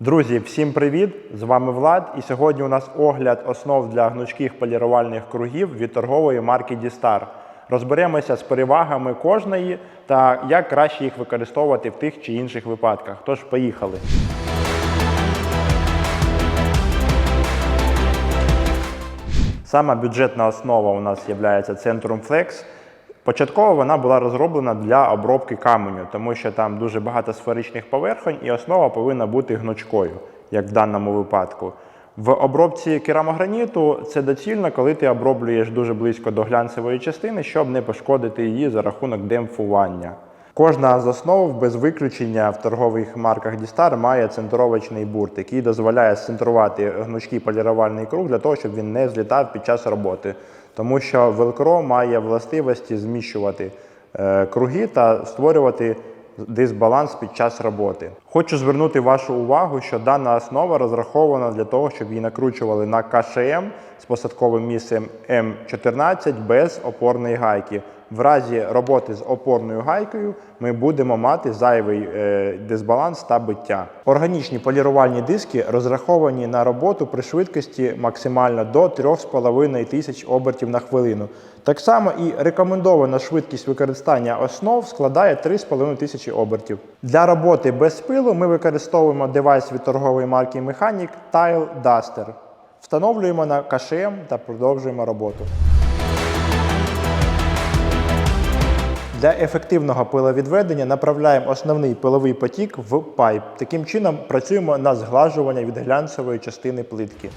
Друзі, всім привіт! З вами Влад. І сьогодні у нас огляд основ для гнучких полірувальних кругів від торгової марки Дістар. Розберемося з перевагами кожної та як краще їх використовувати в тих чи інших випадках. Тож, поїхали. Сама бюджетна основа у нас є центром Flex. Початково вона була розроблена для обробки каменю, тому що там дуже багато сферичних поверхонь, і основа повинна бути гнучкою, як в даному випадку. В обробці керамограніту це доцільно, коли ти оброблюєш дуже близько до глянцевої частини, щоб не пошкодити її за рахунок демпфування. Кожна з основ без виключення в торгових марках Дістар має центровочний бурт, який дозволяє центрувати гнучкий полірувальний круг для того, щоб він не злітав під час роботи. Тому що велкро має властивості зміщувати е, круги та створювати дисбаланс під час роботи. Хочу звернути вашу увагу, що дана основа розрахована для того, щоб її накручували на КШМ з посадковим місцем М14 без опорної гайки. В разі роботи з опорною гайкою ми будемо мати зайвий е, дисбаланс та биття. Органічні полірувальні диски розраховані на роботу при швидкості максимально до 3,5 тисяч обертів на хвилину. Так само і рекомендована швидкість використання основ складає 3,5 тисячі обертів. Для роботи без пилу ми використовуємо девайс від торгової марки Mechanic Tile Duster. Встановлюємо на КШМ та продовжуємо роботу. Для ефективного пиловідведення направляємо основний пиловий потік в пайп. Таким чином працюємо на зглажування від глянцевої частини плитки.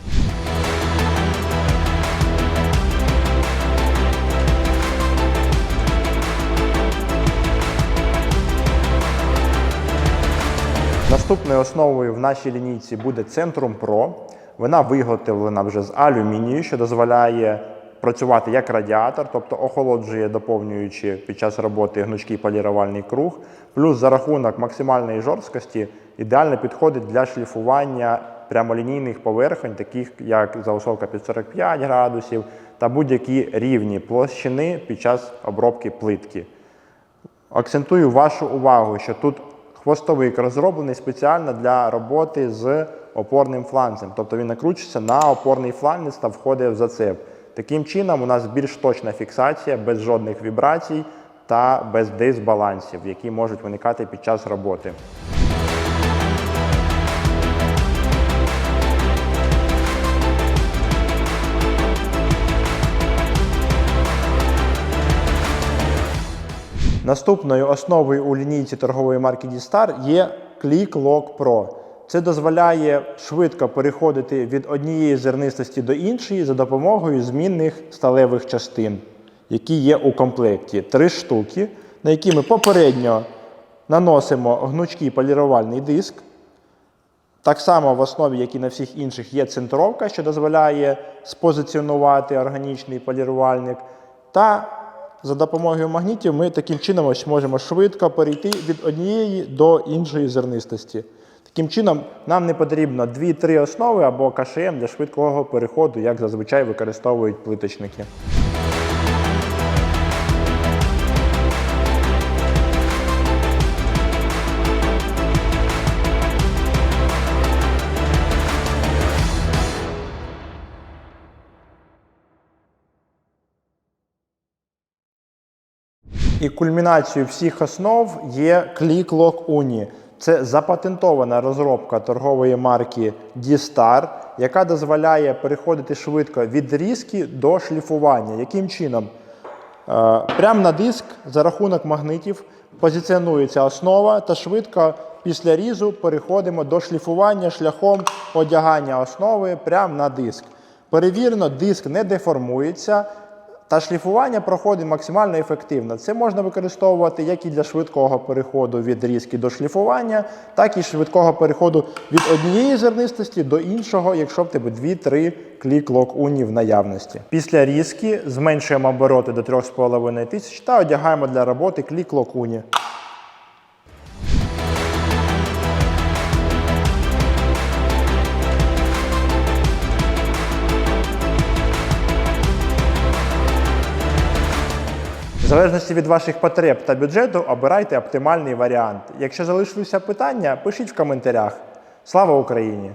Наступною основою в нашій лінійці буде Centrum Pro. Вона виготовлена вже з алюмінію, що дозволяє працювати як радіатор, тобто охолоджує, доповнюючи під час роботи гнучкий полірувальний круг. Плюс за рахунок максимальної жорсткості ідеально підходить для шліфування прямолінійних поверхонь, таких як заусовка під 45 градусів та будь-які рівні площини під час обробки плитки. Акцентую вашу увагу, що тут хвостовик розроблений спеціально для роботи з опорним фланцем. Тобто він накручується на опорний фланець та входить в зацеп. Таким чином, у нас більш точна фіксація без жодних вібрацій та без дисбалансів, які можуть виникати під час роботи. Наступною основою у лінійці торгової марки Дістар є Click Lock Pro. Це дозволяє швидко переходити від однієї зернистості до іншої за допомогою змінних сталевих частин, які є у комплекті. Три штуки, на які ми попередньо наносимо гнучкий полірувальний диск. Так само в основі, як і на всіх інших, є центровка, що дозволяє спозиціонувати органічний полірувальник. Та за допомогою магнітів ми таким чином ось можемо швидко перейти від однієї до іншої зернистості. Таким чином, нам не потрібно 2-3 основи або КШМ для швидкого переходу, як зазвичай використовують плиточники. І кульмінацією всіх основ є Click Lock Uni. Це запатентована розробка торгової марки D-Star, яка дозволяє переходити швидко від різки до шліфування. Яким чином? Е, Прямо на диск за рахунок магнитів позиціонується основа та швидко після різу переходимо до шліфування шляхом одягання основи прямо на диск. Перевірено, диск не деформується. Та шліфування проходить максимально ефективно. Це можна використовувати як і для швидкого переходу від різки до шліфування, так і швидкого переходу від однієї зернистості до іншого, якщо в тебе 2-3 клік-лок уні в наявності. Після різки зменшуємо обороти до 3,5 тисяч та одягаємо для роботи клік-лок уні. В залежності від ваших потреб та бюджету обирайте оптимальний варіант. Якщо залишилися питання, пишіть в коментарях. Слава Україні!